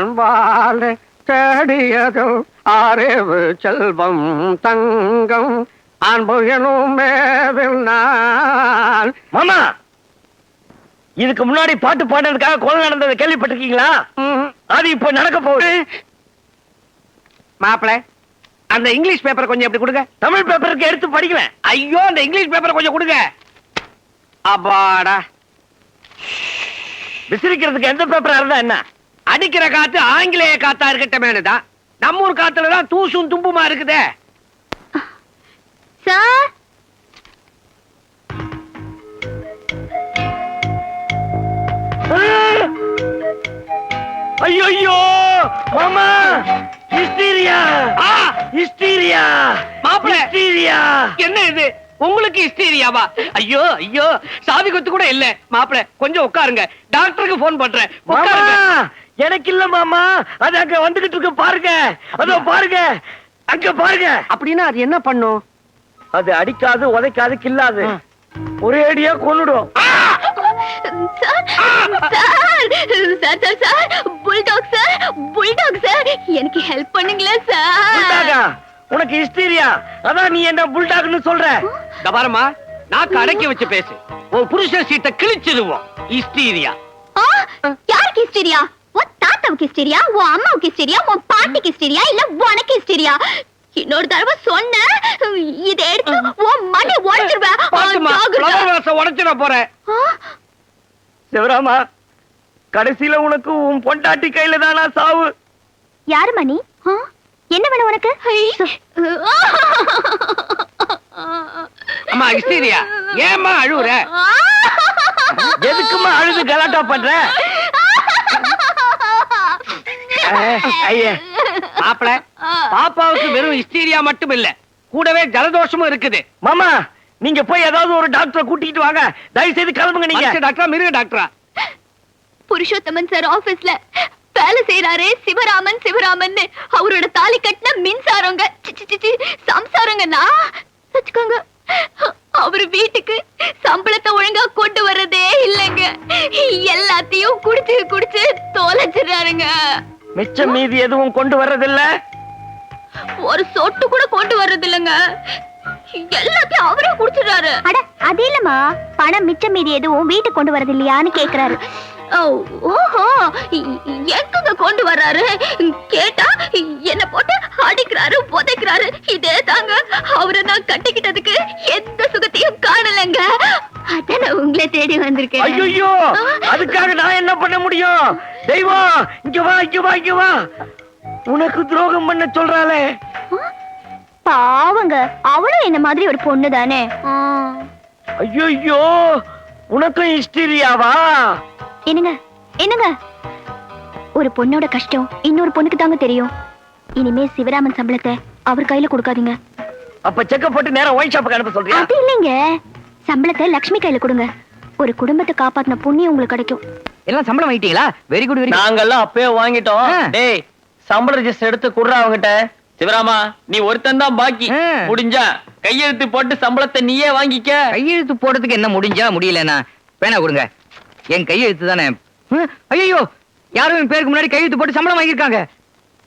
அன்பால் தேடியது அறிவு செல்வம் தங்கம். அன்பு எனும் மேவில் நான். மாமா! இதுக்கு முன்னாடி பாட்டு பாடுறதுக்காக கொலை நடந்ததை கேள்விப்பட்டிருக்கீங்களா? அது இப்ப நடக்க போகுது. மாப்பிள அந்த இங்கிலீஷ் பேப்பர் கொஞ்சம் எப்படி கொடுங்க? தமிழ் பேப்பருக்கு எடுத்து படிக்கிறேன். ஐயோ அந்த இங்கிலீஷ் பேப்பரை கொஞ்சம் கொடுங்க. அப்பாடா. விசிறிக்கிறதுக்கு எந்த பேப்பரா இருந்தா என்ன? அடிக்கிற காத்து ஆங்கிலேய காத்தா இருக்கட்டமேனு தான் நம்ம ஊர் காத்துல தான் தூசும் தும்புமா இருக்குதே. சார்? ஐயோ மாமா! ஹிஸ்டீரியா! ஆ! ஹிஸ்டீரியா! மாப்பிள! ஹிஸ்டீரியா! என்ன இது? உங்களுக்கு ஹிஸ்டீரியாவா? ஐயோ ஐயோ! சாவி கொத்து கூட இல்ல. மாப்பிள கொஞ்சம் உட்காருங்க. டாக்டருக்கு போன் பண்றேன். உட்காருங்க. எனக்கு இல்ல மாமா. அது அங்க வந்துகிட்டு இருக்கு பாருங்க. அதோ பாருங்க. அங்க பாருங்க. அப்படின்னா அது என்ன பண்ணும்? அது அடிக்காது உதைக்காது கில்லாது. ஒரே அடியா கொன்னுடும். Sir sir sir sir sir bulldog sir bulldog sir எனக்கு ஹெல்ப் பண்ணுங்களேன் சார். உனக்கு ஹிஸ்டீரியா? அதான் நீ என்ன புல்டாக்னு சொல்ற? கபாரமா நாக்கு அடக்கி வச்சு பேசு. உன் புருஷன் சீட்டை கிழிச்சிருவோம். ஹிஸ்டீரியா. ஆ, யாருக்கு ஹிஸ்டீரியா? உன் தாத்தாவுக்கு ஹிஸ்டீரியா உன் அம்மாவுக்கு ஹிஸ்டீரியா உன் பாட்டிக்கு ஹிஸ்டீரியா இல்ல உனக்கு ஹிஸ்டீரியா இன்னொரு தடவை சொன்ன. இதை எடுத்து உன் மண்டை உடைச்சிருவேன் உடைச்சிட போறேன். சிவராமா கடைசியில உனக்கு உன் பொண்டாட்டி கையில தானா சாவு? யாரு மணி? என்ன வேணும் உனக்கு? அம்மா ஹிஸ்டீரியா ஏம்மா அழுவுற? எதுக்குமா அழுது கலாட்டா பண்ற? ஐயா மாப்பிள பாப்பாவுக்கு வெறும் ஹிஸ்டீரியா மட்டும் இல்ல. கூடவே ஜலதோஷமும் இருக்குது. மாமா நீங்க போய் ஏதாவது ஒரு டாக்டரை கூட்டிட்டு வாங்க. தயவு செய்து கிளம்புங்க நீங்க. டாக்டரா மிருக டாக்டரா? புருஷோத்தமன் சார் ஆபீஸ்ல வேலை செய்யறாரே சிவராமன் சிவராமன் அவரோட தாலி கட்டின மின்சாரங்க. சி, சி, சி, சி, சம்சாரங்கன்னா வச்சுக்கோங்க. அவர் வீட்டுக்கு சம்பளத்தை ஒழுங்கா கொண்டு வர்றதே இல்லைங்க. எல்லாத்தையும் குடிச்சு குடிச்சு தொலைச்சிடுறாருங்க. மிச்சம் மீதி எதுவும் கொண்டு வர்றதில்ல? ஒரு சொட்டு கூட கொண்டு வர்றது இல்லைங்க எல்லாத்தையும் அவரே குடிச்சிடுறாரு. அட அது இல்லம்மா. பணம் மிச்சம் மீதி எதுவும் வீட்டுக்கு கொண்டு வரது இல்லையான்னு கேக்குறாரு. ஓஹோ எங்கங்க கொண்டு வர்றாரு? கேட்டா என்ன போட்டு அடிக்கிறாரு புதைக்கிறாரு. இதே தாங்க அவரை நான் கட்டிக்கிட்டதுக்கு எந்த சுகத்தையும் காணலங்க. அதான் உங்களை தேடி வந்திருக்கேன் ஐயோ அதுக்காக நான் என்ன பண்ண முடியும்? தெய்வம் இங்க வா இங்க வா இங்க வா. உனக்கு துரோகம் பண்ண சொல்றாளே. பாவங்க அவளும் என்ன மாதிரி ஒரு பொண்ணு தானே ஐயோ உனக்கும் ஹிஸ்டீரியாவா? என்னங்க என்னங்க? ஒரு பொண்ணோட கஷ்டம் இன்னொரு பொண்ணுக்கு தாங்க தெரியும். இனிமே சிவராமன் சம்பளத்தை அவர் கையில கொடுக்காதீங்க. அப்ப செக்கப் போட்டு நேரா ஒயின் ஷாப்புக்கு அனுப்ப சொல்றியா? அது இல்லைங்க. சம்பளத்தை லக்ஷ்மி கையில கொடுங்க. ஒரு குடும்பத்தை காப்பாத்தின புண்ணியம் உங்களுக்கு கிடைக்கும். எல்லாம் சம்பளம் வாங்கிட்டீங்களா? வெரி குட் வெரி நாங்கெல்லாம் அப்பவே வாங்கிட்டோம். டேய் சம்பள ரெஜிஸ்டர் எடுத்து குடுறா அவங்கிட்ட. சிவராமா நீ ஒருத்தன் தான் பாக்கி. முடிஞ்சா கையெழுத்து போட்டு சம்பளத்தை நீயே வாங்கிக்க. கையெழுத்து போடுறதுக்கு என்ன முடிஞ்சா? முடியலனா? பேனா கொடுங்க. என் கையெழுத்து தானே. ஐயோ யாரும் என் பேருக்கு முன்னாடி கையெழுத்து போட்டு சம்பளம் வாங்கியிருக்காங்க.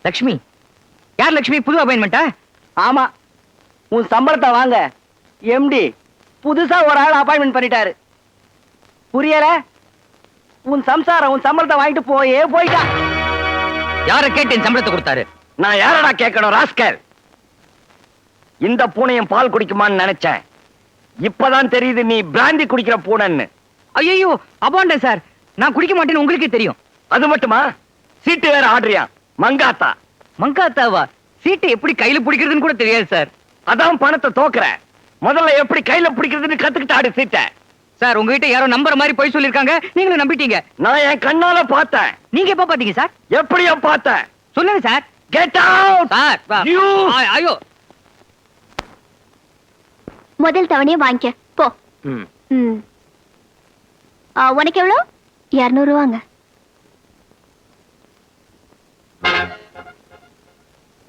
லக்ஷ்மி யார் லக்ஷ்மி? புது அப்பாயின்மெண்டா ஆமா. உன் சம்பளத்தை வாங்க. எம்டி புதுசா ஒரு ஆள் அப்பாயின்மெண்ட் பண்ணிட்டாரு. புரியல? உன் சம்சாரம் உன் சம்பளத்தை வாங்கிட்டு போயே போயிட்டான் யாரை கேட்டு என் சம்பளத்தை கொடுத்தாரு? நான் யாரடா கேட்கணும் ராஸ்கல்? இந்த பூனையும் பால் குடிக்குமான்னு நினைச்சேன். இப்பதான் தெரியுது நீ பிராந்தி குடிக்கிற பூனைன்னு. ஐயோ அப்பாண்டே சார். நான் குடிக்க மாட்டேன்னு உங்களுக்கே தெரியும். அது மட்டுமா? சீட்டு வேற ஆடுறியா? மங்காத்தா. மங்காத்தாவா? சீட்டை எப்படி கையில பிடிக்கிறதுன்னு கூட தெரியாது சார். அதான் பணத்தை தோக்குற. முதல்ல எப்படி கையில பிடிக்கிறதுன்னு கத்துக்கிட்டு ஆடு சீட்டை. சார் உங்ககிட்ட யாரோ நம்புற மாதிரி போய் சொல்லிருக்காங்க நீங்களும் நம்பிட்டீங்க. நான் என் கண்ணால பார்த்தேன். நீங்க எப்ப பாத்தீங்க சார்? எப்படியோ பார்த்தேன். சொல்லுங்க சார். Get out sir! ஆ- ஐயோ முதல் தவணையை வாங்கிக்க. போ. ம். உனக்கு எவ்வளோ? இரநூறு ரூபாங்க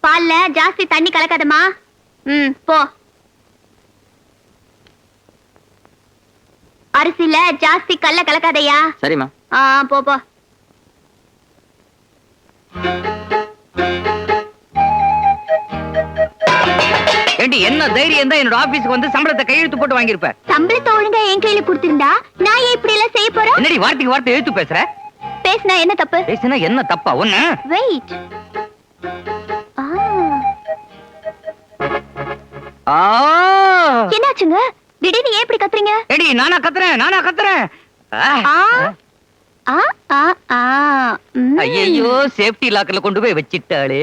பால்ல ஜாஸ்தி தண்ணி கலக்காதம்மா. ம் போ. அரிசில ஜாஸ்தி கல்ல கலக்காதயா சரிம்மா. ஆ போ போ. ஏண்டி என்ன தைரியம் தான் என்னோட ஆபீஸ்க்கு வந்து சம்பளத்தை கையெழுத்து போட்டு வாங்கியிருப்ப சம்பளத்தை ஒழுங்கா என் கையில கொடுத்திருந்தா நான் இப்படி எல்லாம் செய்ய போறேன் என்னடி வார்த்தைக்கு வார்த்தை எழுத்து பேசுற? பேசினா என்ன தப்பு? பேசுனா என்ன தப்பா? ஒண்ணு. வெயிட் என்னாச்சுங்க? திடீர்னு ஏன் இப்படி கத்துறீங்க? ஏடி நானா கத்துறேன் நானா கத்துறேன். ஐயையோ சேஃப்டி லாக்கர்ல கொண்டு போய் வச்சிட்டாளே.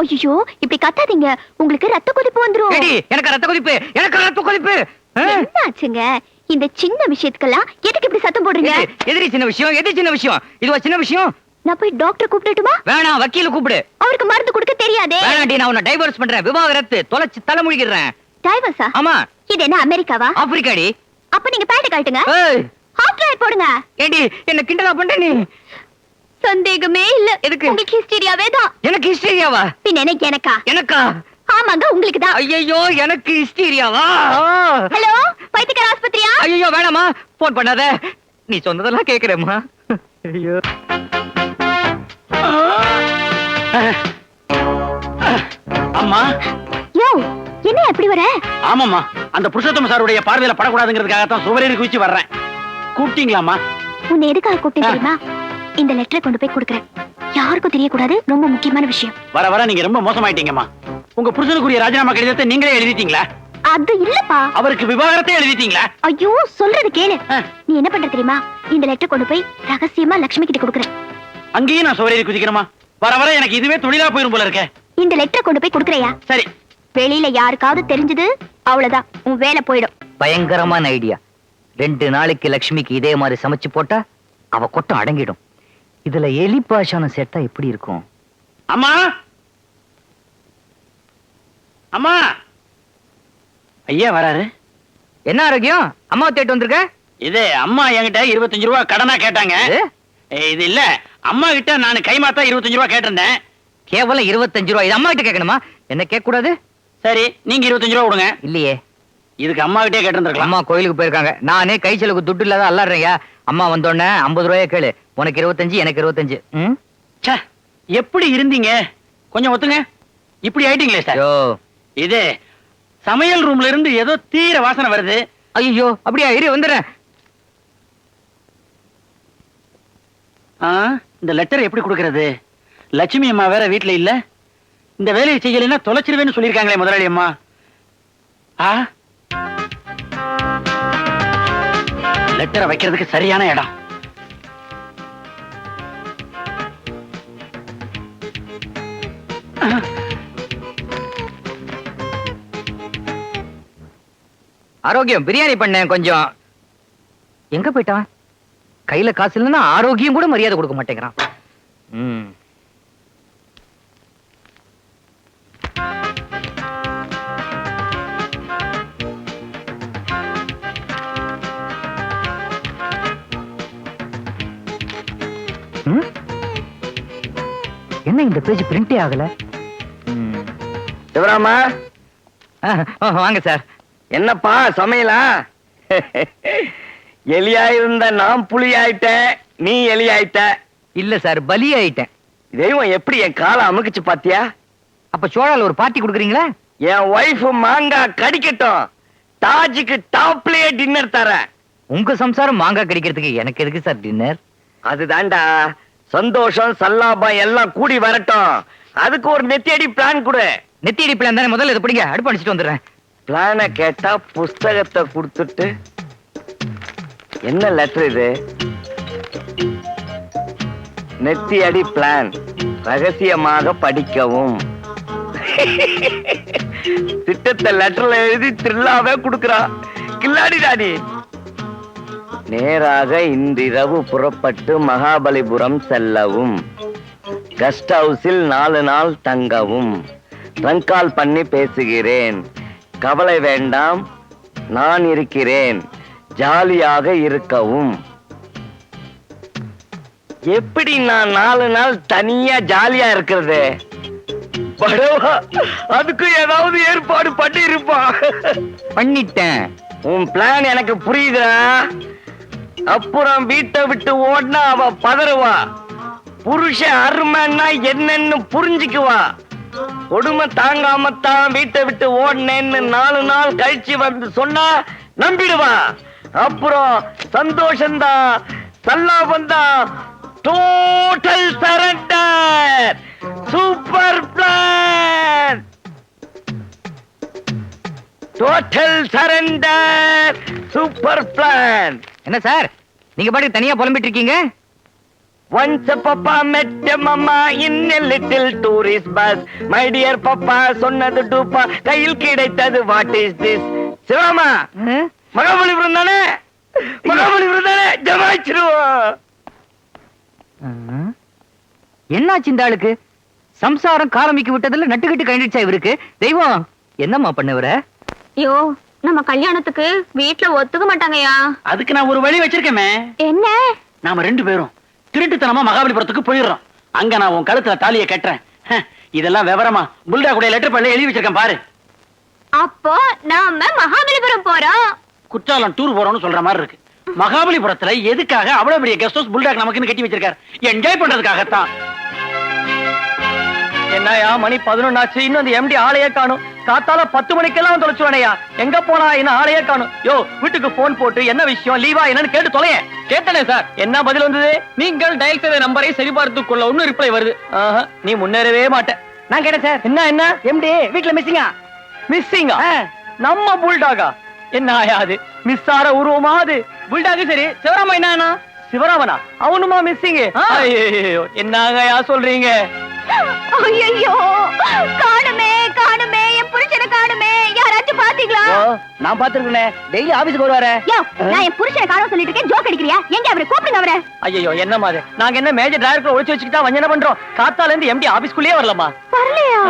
ஐயோ இப்படி கத்தாதீங்க உங்களுக்கு ரத்த கொதிப்பு வந்துரும். எனக்கு ரத்த கொதிப்பு எனக்கு ரத்த கொதிப்பு? என்னாச்சுங்க? இந்த சின்ன விஷயத்துக்கெல்லாம் எதுக்கு இப்படி சத்தம் போடுறீங்க? எது- எதிரி சின்ன விஷயம் எது சின்ன விஷயம்? இதுவா சின்ன விஷயம்? நான் போய் டாக்டர் கூப்பிடட்டுமா? வேணாம் வக்கீல கூப்பிடு. அவருக்கு மருந்து கொடுக்க தெரியாதே. வேணாண்டி நான் உன்னை டைவர்ஸ் பண்றேன். விவாகரத்து தொலைச்சு தலைமுழிக்கிறேன் டைவர்ஸா ஆமா. இது என்ன அமெரிக்காவா? ஆப்பிரிக்காடி. அப்ப நீங்க பேண்ட் காட்டுங்க ஹாட் ரைட் போடுங்க. ஏடி என்ன கிண்டலா பண்ற நீ? சந்தேகமே இல்ல. எதுக்கு? உங்களுக்கு ஹிஸ்டீரியாவே தான். எனக்கு ஹிஸ்டீரியாவா பின்ன என்ன எனக்கா? எனக்கா? ஆமாங்க உங்களுக்கு தான் ஐயோ எனக்கு ஹிஸ்டீரியாவா ஹலோ பைத்தியக்கார ஆஸ்பத்திரியா? ஐயோ வேணாமா போன் பண்ணாத. நீ சொன்னதெல்லாம் கேக்குறேம்மா. ஐயோ. அம்மா. யோ என்ன எப்படி வர? ஆமாம்மா. அந்த புருஷோத்தம சாருடைய பார்வையில படக்கூடாதுங்கிறதுக்காக தான் சுவரேறி குதிச்சு வர்றேன். கூப்பிட்டீங்களாம்மா? உன்னை எதுக்காக கூப்பிட்டேன் தெரியுமா? இந்த லெட்டரை கொண்டு போய் கொடுக்குறேன். யாருக்கும் தெரியக்கூடாது ரொம்ப முக்கியமான விஷயம். வர வர நீங்க ரொம்ப மோசமாயிட்டீங்கம்மா. உங்க புருஷனுக்குரிய ராஜினாமா கடிதத்தை நீங்களே எழுதிட்டீங்களா? அது இல்லப்பா. அவருக்கு விவாகரத்தை எழுதிட்டீங்களா? ஐயோ சொல்றது கேளு. நீ என்ன பண்ற தெரியுமா? இந்த லெட்டர் கொண்டு போய் ரகசியமா லக்ஷ்மி கிட்ட கொடுக்குறேன். அங்கேயும் நான் சுவரேறி குதிக்கிறேமா வர வர எனக்கு இதுவே தொழிலா போயிரும் போல இருக்கே. இந்த லெட்டரை கொண்டு போய் கொடுக்குறியா? சரி. வெளியில யாருக்காவது தெரிஞ்சது அவ்வளவுதான். உன் வேலை போயிடும். பயங்கரமான ஐடியா ரெண்டு நாளைக்கு லக்ஷ்மிக்கு இதே மாதிரி சமைச்சு போட்டா அவ கொட்டம் அடங்கிடும். இதுல எலி பாஷானம் சேர்த்தா எப்படி இருக்கும்? அம்மா! அம்மா! ஐயா வராரு. என்ன ஆரோக்கியம்? அம்மா தேட்டு வந்திருக்க? இது அம்மா என்கிட்ட இருபத்தஞ்சு ரூபா கடனா கேட்டாங்க. இது? இல்ல. அம்மா கிட்ட நான் கைமாத்தா இருபத்தஞ்சு ரூபா கேட்டிருந்தேன். கேவலம் இருபத்தஞ்சு ரூபாய் இது அம்மா கிட்ட கேட்கணுமா? என்ன கேட்க கூடாது சரி நீங்க இருபத்தஞ்சு ரூபா கொடுங்க. இல்லையே. இதுக்கு அம்மா கிட்டே கேட்டிருந்திருக்கலாம். அம்மா கோயிலுக்கு போயிருக்காங்க. நானே கை செலவுக்கு துட்டு இல்லாத அல்லாடுறேயா அம்மா வந்தோடனே ஐம்பது ரூபாய கேளு. உனக்கு இருபத்தஞ்சு எனக்கு இருபத்தஞ்சு. ம்? ச்சே, எப்படி இருந்தீங்க? கொஞ்சம் ஒத்துங்க. இப்படி ஆயிட்டீங்களே சார். ஐயோ. இது சமையல் ரூம்ல இருந்து ஏதோ தீர வாசனை வருது. ஐயோ அப்படியா? இரு வந்துடுறேன். ஆ, இந்த லெட்டர் எப்படி கொடுக்கறது? லட்சுமி அம்மா வேற வீட்ல இல்ல. இந்த வேலையை செய்யலைன்னா தொலைச்சிருவேன்னு சொல்லியிருக்காங்களே முதலாளி அம்மா. ஆ? லெட்டரை வைக்கிறதுக்கு சரியான இடம். ஆரோக்கியம் பிரியாணி பண்ணேன் கொஞ்சம். எங்க போயிட்டான்? கையில காசு இல்லைன்னா ஆரோக்கியம் கூட மரியாதை கொடுக்க மாட்டேங்கிறான். ம். என்ன இந்த பேஜ் பிரிண்டே ஆகல. சிவராமா? வாங்க சார். என்னப்பா சமையலா? எலியா இருந்த நான் புலி ஆயிட்டேன் நீ எலி ஆயிட்ட இல்ல சார் பலி ஆயிட்டேன் தெய்வம் எப்படி என் காலை அமுக்குச்சு பாத்தியா? அப்ப சோழால ஒரு பார்ட்டி கொடுக்குறீங்களா? என் ஒய்ஃப் மாங்காய் கடிக்கட்டும். தாஜுக்கு டாப்லயே டின்னர் தரேன். உங்க சம்சாரம் மாங்காய் கடிக்கிறதுக்கு எனக்கு எதுக்கு சார் டின்னர் அதுதான்டா. சந்தோஷம் சல்லாபம் எல்லாம் கூடி வரட்டும். அதுக்கு ஒரு நெத்தியடி பிளான் கொடு. நெத்தி அடிப்பில் தானே? முதல்ல இதை பிடிங்க. அடுப்பு அடிச்சிட்டு வந்துடுறேன். பிளான கேட்டா புஸ்தகத்தை கொடுத்துட்டு என்ன லெட்டர் இது? நெத்தியடி பிளான் ரகசியமாக படிக்கவும். திட்டத்தை லெட்டர்ல எழுதி த்ரில்லாவே கொடுக்கறான் கில்லாடி டாடி நேராக இன்றிரவு புறப்பட்டு மகாபலிபுரம் செல்லவும். கெஸ்ட் ஹவுஸில் நாலு நாள் தங்கவும். ட்ரங்கால் பண்ணி பேசுகிறேன். கவலை வேண்டாம் நான் இருக்கிறேன். ஜாலியாக இருக்கவும். எப்படி நான் நாலு நாள் தனியா ஜாலியா இருக்கிறது? அதுக்கு ஏதாவது ஏற்பாடு பண்ணி இருப்பான் பண்ணிட்டேன். உன் பிளான் எனக்கு புரியுதுடா. அப்புறம் வீட்டை விட்டு ஓடினா அவ பதறுவா. புருஷன் அருமைன்னா என்னன்னு புரிஞ்சுக்குவா. கொடுமை தாங்காமத்தான் வீட்டை விட்டு ஓடினேன்னு நாலு நாள் கழிச்சு வந்து சொன்னா நம்பிடுவான் அப்புறம் சந்தோஷம்தான் சல்லாபந்தான் total surrender super plan total surrender super plan என்ன சார்? நீங்க பாட்டுக்கு தனியா புலம்பிட்டு இருக்கீங்க Once a papa met a mama in a little tourist bus. My dear papa சொன்னது டூப்பா கையில் கிடைத்தது வாட் இஸ் திஸ் சிவாமா மகாபலிபுரம் தானே மகாபலிபுரம் தானே ஜமாச்சிருவோம் என்னாச்சு இந்த ஆளுக்கு? சம்சாரம் காரமிக்கு விட்டதுல நட்டுக்கிட்டு கண்டிச்சா இவருக்கு? தெய்வம் என்னம்மா பண்ணுவர ஐயோ நம்ம கல்யாணத்துக்கு வீட்ல ஒத்துக்க மாட்டாங்கயா அதுக்கு நான் ஒரு வழி வச்சிருக்கேமே. என்ன? நாம ரெண்டு பேரும் திருட்டுத்தனமா மகாபலிபுரத்துக்கு போயிடுறோம். அங்க நான் உன் கழுத்துல தாலியை கட்டுறேன். இதெல்லாம் விவரமா புல்டா கூட லெட்டர் பண்ணி எழுதி வச்சிருக்கேன் பாரு. அப்போ நாம மகாபலிபுரம் போறோம். குற்றாலம் டூர் போறோம்னு சொல்ற மாதிரி இருக்கு. மகாபலிபுரத்துல எதுக்காக அவ்வளவு பெரிய கெஸ்ட் ஹவுஸ் புல்டாக் நமக்குன்னு கட்டி வச்சிருக்காரு? என்ஜாய் பண்றதுக்காகத்தான். என்னயா மணி பதினொன்னாச்சு. இன்னும் அந்த எம்டி ஆளையே காணும். காத்தால பத்து மணிக்கெல்லாம் தொலைச்சுவானையா எங்க போனா என்ன ஆளையே காணும். யோ வீட்டுக்கு போன் போட்டு என்ன விஷயம் லீவா என்னன்னு கேட்டு தொலைய கேட்டனே சார் என்ன பதில் வந்தது? நீங்கள் டயல் செய்த நம்பரை சரிபார்த்துக் கொள்ள ஒன்னும் ரிப்ளை வருது நீ முன்னேறவே மாட்ட. நான் கேட்டேன் சார் என்ன என்ன? எம்டி வீட்டுல மிஸ்ஸிங்கா மிஸ்ஸிங்கா நம்ம புல்டாகா என்ன ஆயாது மிஸ் ஆற உருவமா அது? புல்டாகு சரி. சிவராமா என்ன சிவராமனா? அவனுமா மிஸ்ஸிங் ஐயோ என்னங்கயா சொல்றீங்க? ஐயோ காணுமே காணுமே என் புருஷனை காணுமே. யாராச்சும் பாத்தீங்களா? நான் பாத்துருக்கேன். டெய்லி ஆபீஸ்க்கு வருவாரு. யோ நான் என் புருஷனை காணோம் சொல்லிட்டு இருக்கேன். ஜோக் அடிக்கிறியா? எங்க அவரை கூப்பிடுங்க அவரை. ஐயோ என்ன மாதிரி? நாங்க என்ன மேஜர் டைரக்டர் ஒழிச்சு வச்சுக்கிட்டா வஞ்சன பண்றோம். காத்தால இருந்து எம்டி ஆபீஸ்க்குள்ளே வரலாமா? வரலையா.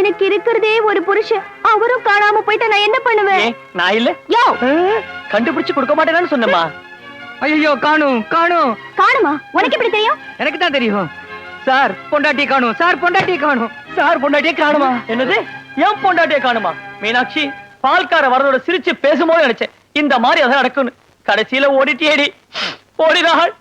எனக்கு இருக்கிறதே ஒரு புருஷன். அவரும் காணாம போயிட்டா நான் என்ன பண்ணுவேன்? நான் இல்ல. யோ! கண்டுபிடிச்சு கொடுக்க மாட்டேன்னு சொன்னமா ஐயோ காணும் காணும். காணுமா? உனக்கு எப்படி தெரியும்? எனக்கு தான் தெரியும். சார் பொண்டாட்டி காணும். சார் பொண்டாட்டி காணும். சார் பொண்டாட்டியே காணுமா? என்னது? ஏன் பொண்டாட்டியே காணுமா? மீனாட்சி பால்கார வரதோட சிரிச்சு பேசும்போது நினைச்சேன். இந்த மாதிரி அதான் நடக்கும்னு. கடைசியில ஓடிட்டியேடி. ஓடினாள்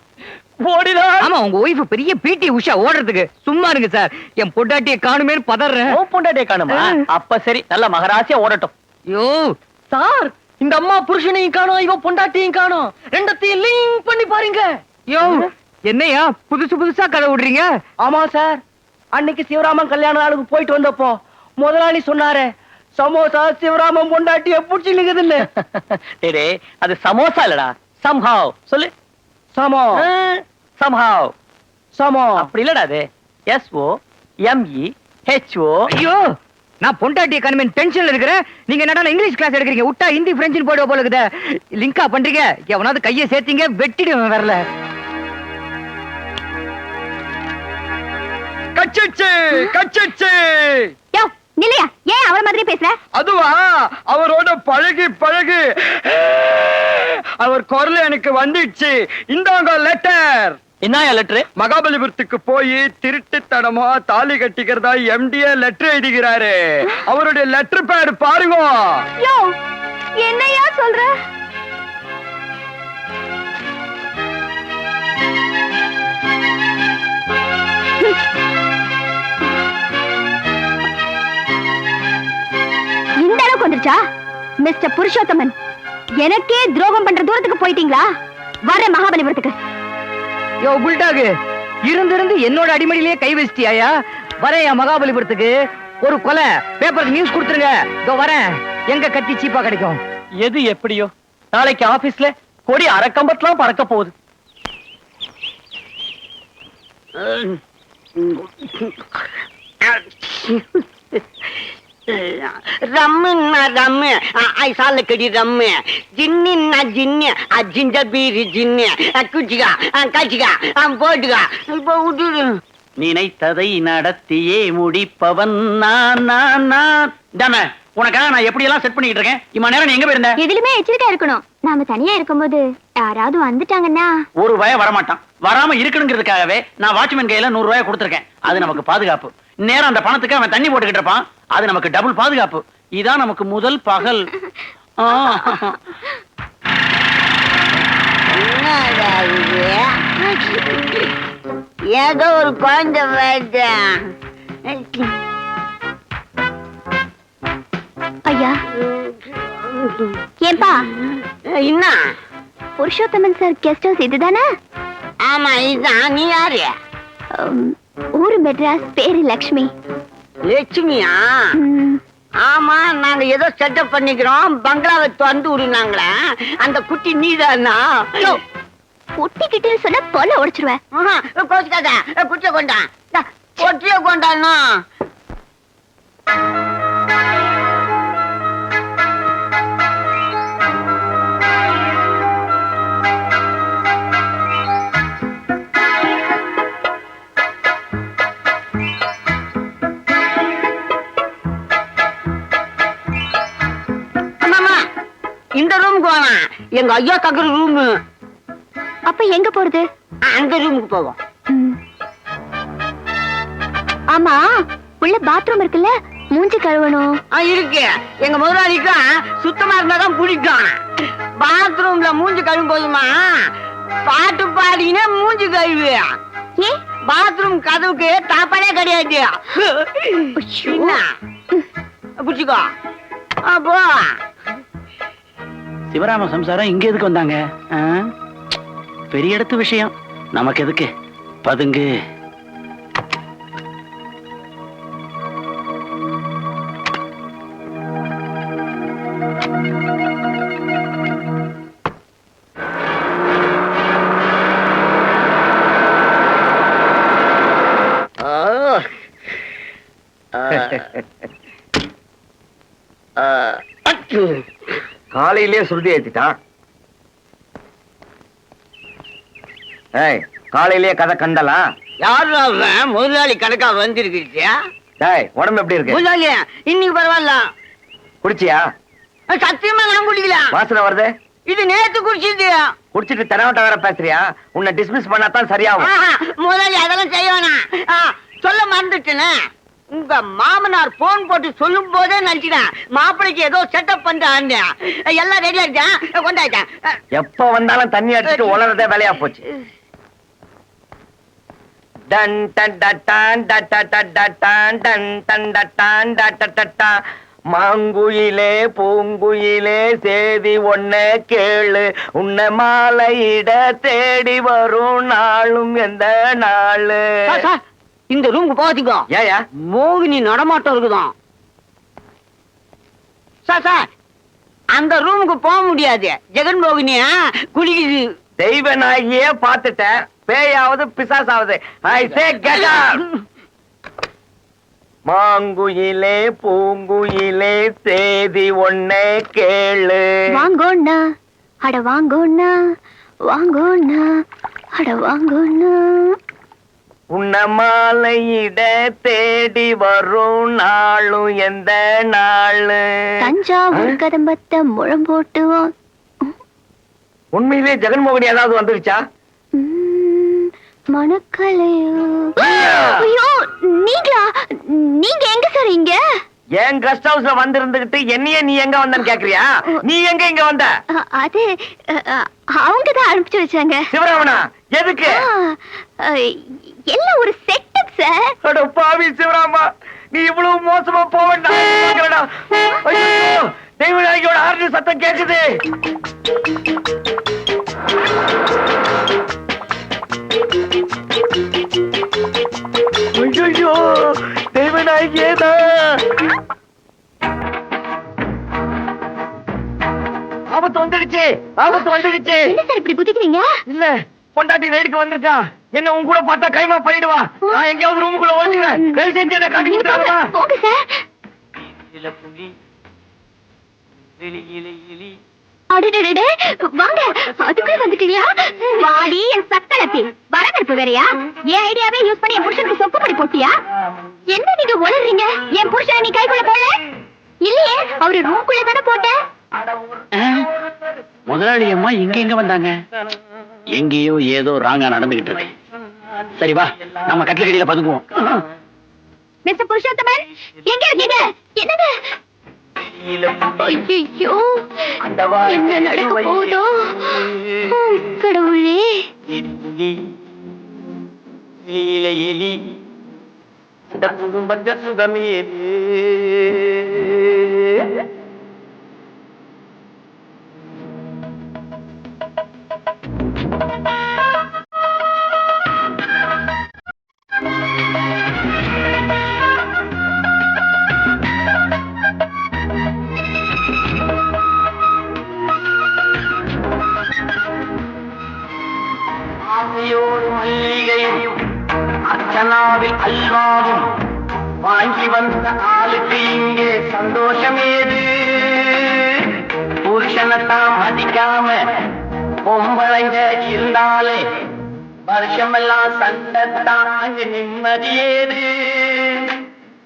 ஓடினாள் ஆமா உங்க ஒய்ஃப் பெரிய பிடி உஷா ஓடுறதுக்கு. சும்மா இருங்க சார். என் பொண்டாட்டியை காணுமேன்னு பதறேன். உன் பொண்டாட்டியே காணுமா? அப்ப சரி நல்ல மகராசியா ஓடட்டும். ஐயோ. சார் இந்த அம்மா புருஷனையும் காணோம் இவன் பொண்டாட்டியும் காணோம். ரெண்டத்தையும் லிங்க் பண்ணி பாருங்க. என்னையா புதுசு புதுசா கதை விடுறீங்க? ஆமா சார். அன்னைக்கு சிவராமன் கல்யாண நாளுக்கு போயிட்டு வந்தப்போ முதலாளி சொன்னாரே சமோசா சிவராமன் பொண்டாட்டிய புடிச்சு நிக்குதுன்னு டேய் அது சமோசா இல்லடா. சம்ஹாவ் சொல்லு. சமோ. சம்ஹாவ் சமோ. அப்படி இல்லடா அது. S O M E H O ஐயோ நான் பொண்டாட்டியை காணுமே டென்ஷன்ல இருக்கிறேன். நீங்க என்னடா இங்கிலீஷ் கிளாஸ் எடுக்கிறீங்க? விட்டா ஹிந்தி பிரெஞ்சுன்னு போயிடுவ போல இருக்குதே. லிங்கா பண்றீங்க? எவனாவது கையை சேர்த்தீங்க வெட்டிடுவேன் வரல. கச்சிச்சு கச்சிச்சு. யோ நில்லையா ஏன் அவர மாதிரி பேசுற? அதுவா அவரோட பழகி பழகி. அவர் குரல் எனக்கு வந்துடுச்சு. இந்தாங்க லெட்டர் என்னயா லெட்டர் மகாபலிபுரத்துக்கு போய் திருட்டுத்தனமா தாலி கட்டிக்கிறதா எம்டிஏ லெட்டர் எழுதுகிறாரு. அவருடைய லெட்டர் பேட் பாருங்க. யோ என்னையா சொல்ற? வந்துருச்சா மிஸ்டர் புருஷோத்தமன் எனக்கே துரோகம் பண்ற தூரத்துக்கு போயிட்டீங்களா? வர மகாபலிபுரத்துக்கு யோ புல்டாகு இருந்திருந்து என்னோட அடிமடியிலேயே கை வச்சிட்டியாயா? வரேன் என் மகாபலிபுரத்துக்கு ஒரு கொலை பேப்பருக்கு நியூஸ் கொடுத்துருங்க. இதோ வரேன். எங்க கத்தி சீப்பா கிடைக்கும். எது எப்படியோ? நாளைக்கு ஆபீஸ்ல கொடி அரைக்கம்பத்துலாம் பறக்க போகுது. ரம்முன்னா ரம்மு ஐசால கடி ரம்மு ஜின்னின்னா ஜின்னு அஜிஞ்ச பீரி ஜின்னு குச்சிகா கச்சிகா போட்டுக்கா இப்போ விட்டுடு நினைத்ததை நடத்தியே முடிப்பவன் நான் நான் நான். தானே உனக்காக நான் எப்படி எல்லாம் செட் பண்ணிட்டு இருக்கேன்? இம்மா நேரம் நீ எங்க போயிருந்த? எதுலுமே எச்சரிக்கா இருக்கணும். நாம தனியா இருக்கும்போது யாராவது வந்துட்டாங்கன்னா. ஒரு ரூபாய வரமாட்டான். வராம இருக்கணுங்கிறதுக்காகவே நான் வாட்ச்மேன் கையில நூறு ரூபாய் கொடுத்துருக்கேன். அது நமக்கு பாதுகாப்பு. நேரம் அந்த பணத்துக்கு அவன் தண்ணி போட்டுக்கிட்டு இருப்பான். அது நமக்கு டபுள் பாதுகாப்பு. இதான் நமக்கு முதல் பகல். ஆ. என்னடா இது? ஏதோ ஒரு குழந்தை வருது. ஐயா. ஏன்பா? என்ன? புருஷோத்தமன் சார் கெஸ்ட் ஹவுஸ் இதுதானே? ஆமா இதுதான். நீ யாரு? ஊரு மெட்ராஸ் பேரு லக்ஷ்மி. லட்சுமியா? ஆமா நாங்க ஏதோ செட்டப் பண்ணிக்கிறோம். பங்களாவை திறந்து விடுனாங்களே. அந்த குட்டி நீதானா? யோ, ஒட்டிக்கிட்டு சொன்னா பொல உடைச்சிருவேன் கோச்சுக்காத. குட்டிய கொண்டா. இந்தா, கொட்டிய கொண்டானா? வேணாம் எங்க ஐயா தக்குற ரூமு அப்ப எங்க போறது? அந்த ரூமுக்கு போவோம். ஆமா உள்ள பாத்ரூம் இருக்குல்ல? மூஞ்சி கழுவணும். இருக்கு. எங்க முதலாளிக்கும் சுத்தமா இருந்தாதான் பிடிக்கும். பாத்ரூம்ல மூஞ்சி கழுவும் போதுமா? பாட்டு பாடினே மூஞ்சி கழுவு. ஏ? பாத்ரூம் கதவுக்கு தாப்பாடே கிடையாது. பிடிச்சிக்கோ. அப்போ சிவராம சம்சாரம் இங்க எதுக்கு வந்தாங்க? பெரிய இடத்து விஷயம். நமக்கு எதுக்கு? பதுங்கு. காலையிலேயே சுருதி ஏத்திட்டான் ஏய் காலையிலேயே கதை கண்டலாம் யாரு அவன்? முதலாளி கணக்கா வந்திருக்கிறியா? டேய் உடம்பு எப்படி இருக்கு? இன்னைக்கு பரவாயில்ல. குடிச்சியா? சத்தியமா நான் குடிக்கல. வாசனை வருது? இது நேத்து குடிச்சது. குடிச்சிட்டு தெனவட்ட வேற பேசுறியா? உன்னை டிஸ்மிஸ் பண்ணாதான் சரியாகும். முதலாளி அதெல்லாம் ஆ, சொல்ல மறந்துட்டேனே. உங்க மாமனார் போன் போட்டு சொல்லும் போதே நினைச்சிட்டேன் மாப்பிளைக்கு ஏதோ செட்டப் பண்றாங்க எல்லாம் ரெடி ஆயிட்டேன் கொண்டாயிட்டேன் எப்ப வந்தாலும் தண்ணி அடிச்சுட்டு உலரதே வேலையா போச்சு டன் டன் டட்டான் டட்டட்டட்டான் டன் டன் டட்டான் டட்டட்டட்டா மாங்குயிலே பூங்குயிலே சேதி ஒண்ணே கேளு உன்னை மாலையிட தேடி வரும் நாளும் எந்த நாளு இந்த ரூமுக்கு போகாதீங்க ஏயா மோகினி நடமாட்டம் இருக்குதாம் சார் சார் அந்த ரூமுக்கு போக முடியாது. ஜெகன் மோகினியா குளிக்குது. தெய்வ நாயகியே பார்த்துட்டேன். பேயாவது பிசாசாவது. ஐ சே கெட் மாங்குயிலே பூங்குயிலே சேதி ஒண்ணே கேளு. வாங்கோண்ணா. அட வாங்கோண்ணா. வாங்கோண்ணா. அட வாங்கோண்ணா. உன்ன மாலையிட தேடி வரும் நாளும் எந்த நாளு? தஞ்சாவூர் கதம்பத்தை முழம் போட்டு வா உண்மையிலே ஜெகன்மோகனி ஏதாவது வந்துருச்சா? மணக்கலையோ. ஐயோ நீங்களா? நீங்க எங்க சார் இங்க? என் கெஸ்ட் ஹவுஸ்ல வந்திருந்துகிட்டு என்னையே நீ எங்க வந்தன்னு கேக்குறியா? நீ எங்க இங்க வந்த? அது அவங்க தான் அனுப்பிச்சு வச்சாங்க. சிவராமனா? எதுக்கு? எல்லாம் ஒரு செட்டப் சார் அட பாவி சிவராமா நீ இவ்வளவு மோசமா போக வேண்டாம் ஐயோ தெய்வநாயகியோட ஆறு சத்தம் கேக்குது. ஐயோ தெய்வநாயகியே தான் ஆபத்து வந்துடுச்சு ஆபத்து வந்துடுச்சு. என்ன சார் இப்படி குதிக்கிறீங்க இல்ல பொண்டாட்டி ரைடுக்கு வந்திருக்கான் என்ன உன் கூட பார்த்தா கைமா பண்ணிடுவா? நான் எங்கேயாவது ரூமுக்குள்ள ஓடிக்கிறேன் தயவு செஞ்சு என்ன காட்டி போங்க சார். அடடடடே, வாங்க அதுக்குள்ள வந்துட்டீங்களா வாடி என் சக்களத்தி வரவேற்பு வேறையா? என் ஐடியாவே யூஸ் பண்ணி என் புருஷனுக்கு சொப்பு பண்ணி போட்டியா? என்ன நீங்க உளறீங்க? என் புருஷனை நீ கைக்குள்ள போடல? இல்லையே அவரு ரூம்குள்ள தானே போட்ட? ஆ? முதலாளி அம்மா இங்க எங்க வந்தாங்க? எங்கேயோ ஏதோ ராங்கா நடந்துகிட்டு இருக்கு. சரி வா நம்ம கட்டில பதுங்குவோம். மிஸ்டர் புருஷோத்தமன் எங்க இருக்கீங்க? என்னங்க? ஐயோ என்ன நடக்க போதோ ஓ, கடவுளே. எலி இந்த குடும்பத்த சுகமேது ஆசையோடு மல்லிகையும் அர்ச்சனாவில் அல்வாவும் வாங்கி வந்த ஆளுக்கு இங்கே சந்தோஷம் ஏது புருஷனை தாம் மதிக்காம பொம்பளைங்க இருந்தாலே வருஷமெல்லாம் சண்டத்தான் நிம்மதியேது.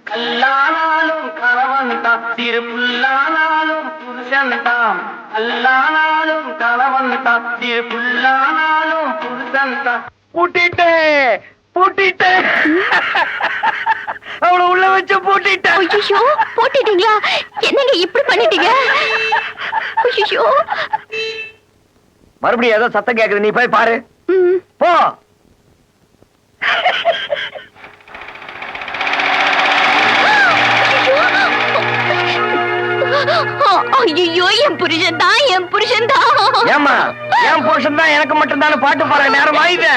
கல்லானாலும் கணவன் தான் திருப்புள்ளானாலும் புருஷன் தான். கல்லானாலும் கணவன் தான் திருப்புள்ளானாலும் புருஷன் தான். பூட்டிட்டே பூட்டிட்டே. அவளை உள்ள வச்சு பூட்டிட்டேன் ஐயோ போட்டுட்டீங்களா? என்னங்க இப்படி பண்ணிட்டீங்க? ஐயோ மறுபடியும் ஏதோ சத்தம் கேக்குது. நீ போய் பாரு. போ. ஐயோ என் புருஷன் தான் என் புருஷன் தான். ஏமா என் போஷன் தான் எனக்கு மட்டும் தானே பாட்டு பாடுற நேரம் ஆயுத?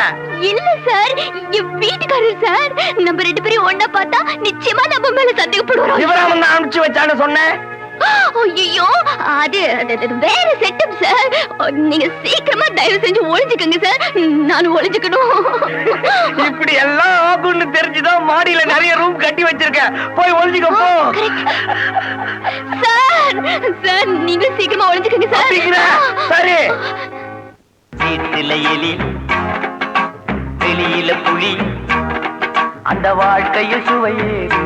இல்ல சார். என் வீட்டுக்காரர் சார். நம்ம ரெண்டு பேரும் ஒண்ணா பார்த்தா நிச்சயமா நம்ம மேல சந்தேகப்படுவோம் சிவராமன் தான் அனுப்பிச்சு வச்சான்னு சொன்னேன். ஐயோ அது வேற செட்டப் சார் நீங்க சீக்கிரமா தயவு செஞ்சு ஒளிஞ்சுக்கங்க சார் நானும் ஒளிஞ்சுக்கணும். இப்படி எல்லாம் ஆகும்னு தெரிஞ்சுதான் மாடியில நிறைய ரூம் கட்டி வச்சிருக்கேன். போய் ஒளிஞ்சுக்க சார் சார் நீங்க சீக்கிரமா ஒளிஞ்சுக்கங்க? சார் சரி. வீட்டுல எலி வெளியில புலி அந்த வாழ்க்கையில் சுவையேது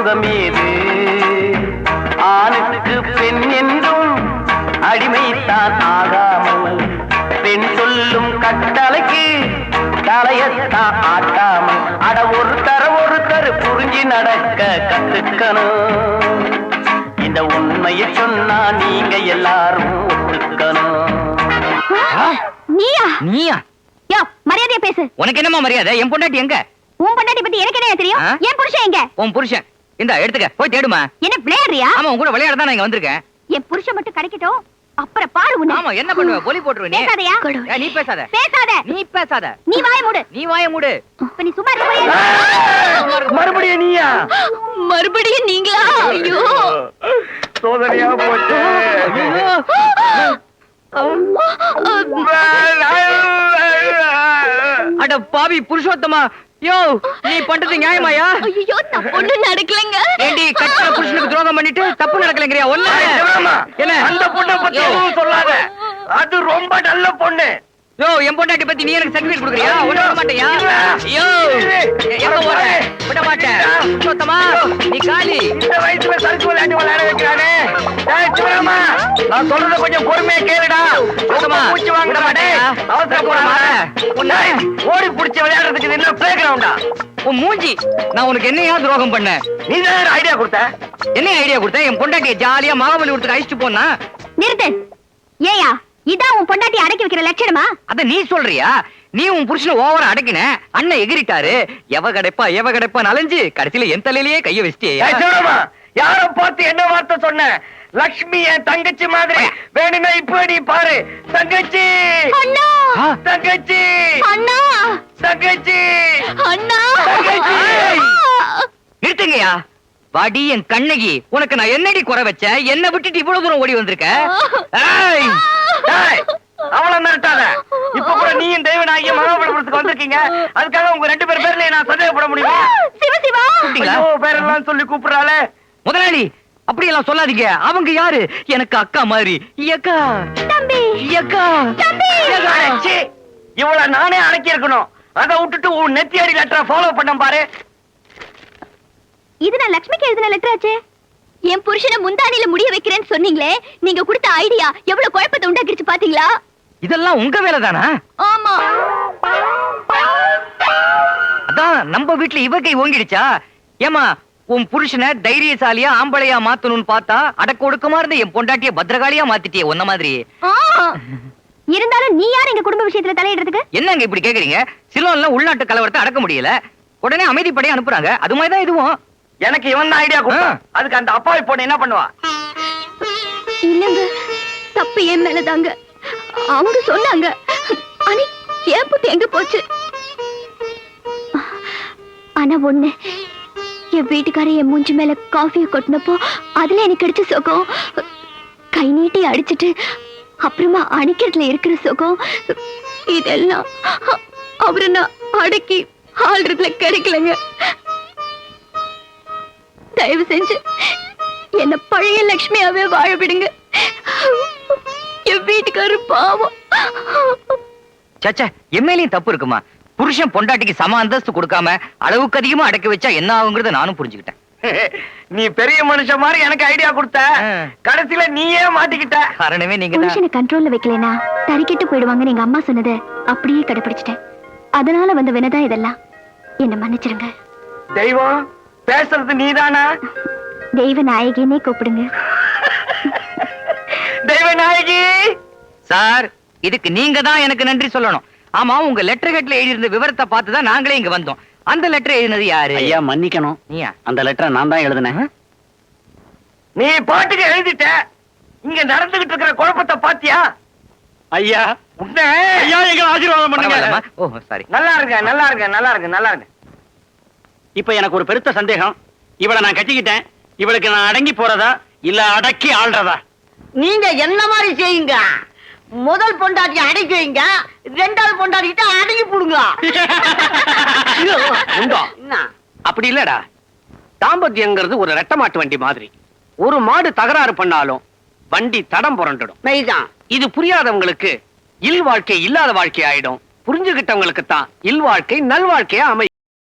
குடும்பத்து சுகமேது ஆணுக்கு பெண் என்றும் அடிமைத்தான் ஆகாமல் பெண் சொல்லும் கட்டளைக்கு தலையத்தான் ஆட்டாமல். அட ஒருத்தர ஒருத்தர் புரிஞ்சு நடக்க கத்துக்கணும். இந்த உண்மையை சொன்னா நீங்க எல்லாரும் ஒத்துக்கணும். நீயா? நீயா? யோ மரியாதையா பேசு. உனக்கு என்னமா மரியாதை? என் பொண்டாட்டி எங்க? உன் பொண்டாட்டி பத்தி எனக்கு என்ன தெரியும்? என் புருஷன் எங்க? உன் புருஷன். இந்த எடுத்துக்க. போய் தேடுமா. என்ன விளையாடுறியா? ஆமா உன் கூட விளையாட தான் நான் இங்க வந்திருக்கேன். என் புருஷன் மட்டும் கிடைக்கட்டும் அப்புறம் பாரு உன்னை. ஆமா என்ன பண்ணுவ? பொலி போட்டுருவ நீ. பேசாதயா? நீ பேசாத. பேசாத. நீ பேசாத. நீ வாய மூடு. நீ வாய மூடு. இப்ப நீ சும்மா இருக்க மறுபடியும் நீயா? மறுபடியும் நீங்களா? ஐயோ. சோதனையா போச்சு. அட பாவி புருஷோத்தமா யோ நீ பண்றது நியாயமாயா? ஐயோ நான் ஒண்ணு நடக்கலங்க. ஏண்டி கட்டின புருஷனுக்கு துரோகம் பண்ணிட்டு தப்பு நடக்கலைங்கிறியா? ஒண்ணு என்ன? அந்த பொண்ணை பத்தி எதுவும் சொல்லாத. அது ரொம்ப நல்ல பொண்ணு. யோ என் பொண்டாட்டி பத்தி நீ எனக்கு சர்டிபிகேட் கொடுக்குறியா? ஒண்ணு விட மாட்டியா? ஐயோ. எங்க போற விட மாட்டேன் புருஷோத்தமா நீ காலி. இந்த வயசுல சறுக்கு விளையாட்டு விளையாட வைக்கிறானே. டேய், சிவராமா, நான் சொல்றத கொஞ்சம் பொறுமையா கேளுடா. சுத்தமா, பூச்சி வாங்குற விட மாட்டே மாட்டியா? அவசர உன்னை- உன்னை ஓடி புடிச்சு விளையாடுறதுக்கு இது என்ன பிளே கிரவுண்டா உன் மூஞ்சி. நான் உனக்கு என்னையா துரோகம் பண்ணேன் நீ தான் ஐடியா கொடுத்த. என்ன ஐடியா கொடுத்த? என் பொண்டாட்டியை ஜாலியா மகாபலிபுரத்துக்கு அழைச்சிட்டு போனா? நிறுத்து. ஏயா இதான் உன் பொண்டாட்டி அடக்கி வைக்கிற லட்சணமா? அத நீ சொல்றியா? நீ உன் புருஷனை ஓவரா அடக்கின? அண்ணன் எகிரிட்டாரு. எவ கிடைப்பா எவ கிடைப்பா நலஞ்சு கடைசியில என் தலையிலேயே கைய வச்சிட்டியா. யார பார்த்து என்ன வார்த்தை சொன்ன? லக்ஷ்மி என் தங்கச்சி மாதிரி. வேணும்னா இப்ப நீ பாரு. தங்கச்சி. தங்கச்சி! அண்ணா! தங்கச்சி! அண்ணா! தங்கச்சி. நிறுத்துங்கயா வாடி என் கண்ணகி உனக்கு நான் என்னடி குறை வச்சேன் என்ன விட்டுட்டு இவ்வளவு தூரம் ஓடி வந்திருக்க? அவளை மிரட்டாத. இப்ப கூட நீயும் தேவனாகிய மகாபலிபுரத்துக்கு வந்திருக்கீங்க. அதுக்காக உங்க ரெண்டு பேர் பேர்ல நான் சந்தேகப்பட முடியுமா? பேரெல்லாம் சொல்லி கூப்பிடுறாளே. முதலாளி அப்படியெல்லாம் சொல்லாதீங்க. அவங்க யாரு? எனக்கு அக்கா மாதிரி. அக்கா தம்பி. அக்கா அடச்சி, இவள நானே அடக்கி இருக்கணும் அதை விட்டுட்டு உன் நெத்தியடி லெட்டரை ஃபாலோ பண்ண பாரு. இது நான் லட்சுமிக்கு எழுதின லெட்டர் ஆச்சே. என் புருஷனை முந்தானில முடிய வைக்கிறேன்னு சொன்னீங்களே நீங்க கொடுத்த ஐடியா எவ்வளவு குழப்பத்தை உண்டாக்கிடுச்சு பாத்தீங்களா? இதெல்லாம் உங்க வேலை தானா ஆமா. அதான் நம்ம வீட்டுல இவ கை ஓங்கிடுச்சா? ஏமா உன் புருஷனை தைரியசாலியா ஆம்பளையா மாத்தணும்னு பார்த்தா அடக்க ஒடுக்கமா இருந்த என் பொண்டாட்டிய பத்திரகாளியா மாத்திட்டியே உன்ன மாதிரி. இருந்தாலும் நீ யார் எங்க குடும்ப விஷயத்துல தலையிடுறதுக்கு? என்னங்க இப்படி கேக்குறீங்க? சிலோன்ல உள்நாட்டு கலவரத்தை அடக்க முடியல. உடனே அமைதிப்படையை அனுப்புறாங்க. அது மாதிரி தான் இதுவும். எனக்கு இவன் தான் ஐடியா கொடுத்தான். அதுக்கு அந்த அப்பாவி பொண்ணு என்ன பண்ணுவா? இல்லங்க தப்பு என் மேலதாங்க. அவங்க சொன்னாங்க. ஆனா என் புத்தி எங்க போச்சு? ஆனா ஒண்ணு என் வீட்டுக்காரர் என் மூஞ்சி மேல காஃபியை கொட்டினப்போ அதுல எனக்கு கிடைச்ச சுகம் கை நீட்டி அடிச்சிட்டு அப்புறமா அடிக்கிறதுல இருக்கிற சுகம் இதெல்லாம் அவரை நான் அடக்கி ஆள்றதுல கிடைக்கலங்க. தயவு செஞ்சு என்ன பழைய லட்சுமியாவே வாழ விடுங்க. என் வீட்டுக்காரர் பாவம். சச்சா எம்எல்ஏ தப்பு இருக்குமா? புருஷன் பொண்டாட்டிக்கு சம அந்தஸ்து கொடுக்காம அளவுக்கு அதிகமா அடக்கி வச்சா என்ன ஆகுங்கிறத நானும் புரிஞ்சுக்கிட்டேன். நீ பெரிய மனுஷன் மாதிரி எனக்கு ஐடியா கொடுத்த. கடைசியில நீயே மாட்டிக்கிட்ட. காரணமே நீங்க புருஷனை கண்ட்ரோல்ல வைக்கலனா தறிக்கெட்டு போயிடுவாங்கன்னு எங்க அம்மா சொன்னதை அப்படியே கடைபிடிச்சிட்டேன் அதனால வந்த வினதான் இதெல்லாம். என்ன மன்னிச்சிருங்க. தெய்வம் பேசுறது நீதானா? தெய்வ நாயகின்னே கூப்பிடுங்க. தெய்வ நாயகி! சார் இதுக்கு நீங்க தான் எனக்கு நன்றி சொல்லணும். ஆமா உங்க லெட்டர் கட்ல எழுதியிருந்த விவரத்தை பார்த்து தான் நாங்களே இங்க வந்தோம். அந்த லெட்டர் எழுதினது யாரு? ஐயா மன்னிக்கணும். நீயா? அந்த லெட்டரை நான் தான் எழுதினேன். நீ பாட்டுக்கு எழுதிட்ட. இங்க நடந்துகிட்டு இருக்கிற குழப்பத்தை பாத்தியா? ஐயா. உன்னை ஐயா எங்க ஆசீர்வாதம். பண்ணுங்க. ஓ சாரி நல்லா இருங்க நல்லா இருங்க நல்லா இருங்க நல்லா இருங்க. இப்ப எனக்கு ஒரு பெருத்த சந்தேகம். இவளை நான் கட்டிக்கிட்டேன். இவளுக்கு நான் அடங்கி போறதா? இல்ல அடக்கி ஆள்றதா? நீங்க என்ன மாதிரி செய்யுங்க? முதல் பொண்டாட்டி அடக்கி வைங்க. ரெண்டாவது பொண்டாட்டிக்கிட்ட அடக்கி போடுங்க. உண்டோ? அப்படி இல்லடா. தாம்பத்தியங்கிறது ஒரு ரெட்ட மாட்டு வண்டி மாதிரி. ஒரு மாடு தகராறு பண்ணாலும் வண்டி தடம் புரண்டுடும். இது புரியாதவங்களுக்கு இல் வாழ்க்கை இல்லாத வாழ்க்கை ஆயிடும். புரிஞ்சுகிட்டவங்களுக்கு தான் இல் வாழ்க்கை நல் வாழ்க்கையா அமையும்